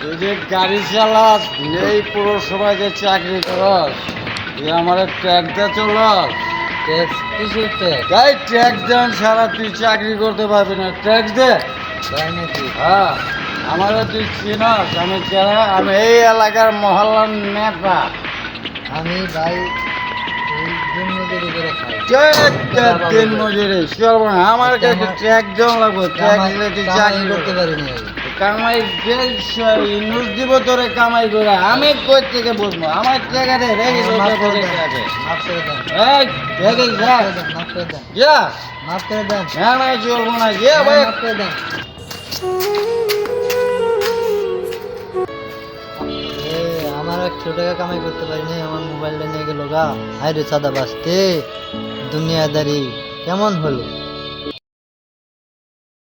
তুই যে গাড়ি চালাস এই পৌরসভায় যে চাকরি করস তুই আমার ট্যাক্সটা চলস। ট্যাক্স কিসের ট্যাক্স? তাই ট্যাক্স দেন তুই চাকরি করতে পারবি না। ট্যাক্স দে। তাই নাকি? হ্যাঁ আমারও তুই চিনস আমি আমি এই এলাকার মহল্লার নেতা। আমি ভাই দিন মজুরি চলব না আমার কাছে ট্যাক্স দেওয়া লাগবে দিলে তুই চাকরি করতে পারিনি। কামাই ইউনুস দিব তোরে কামাই করে। আমি কই থেকে বুঝব আমার দে রেখে মাফ করে দেন, দে মাফ করে দেন, এই রেখে যা। মাফ করে দেন, মাফ করে দেন, যা। মাফ করে দেন, না না চলবো না যে ভাই। মাফ করে দেন। একশো টাকা কামাই করতে পারিনি, আমার মোবাইলটা নিয়ে গেল গা। হাই রে সাদা বাঁচতে দুনিয়াদারি, কেমন হলো?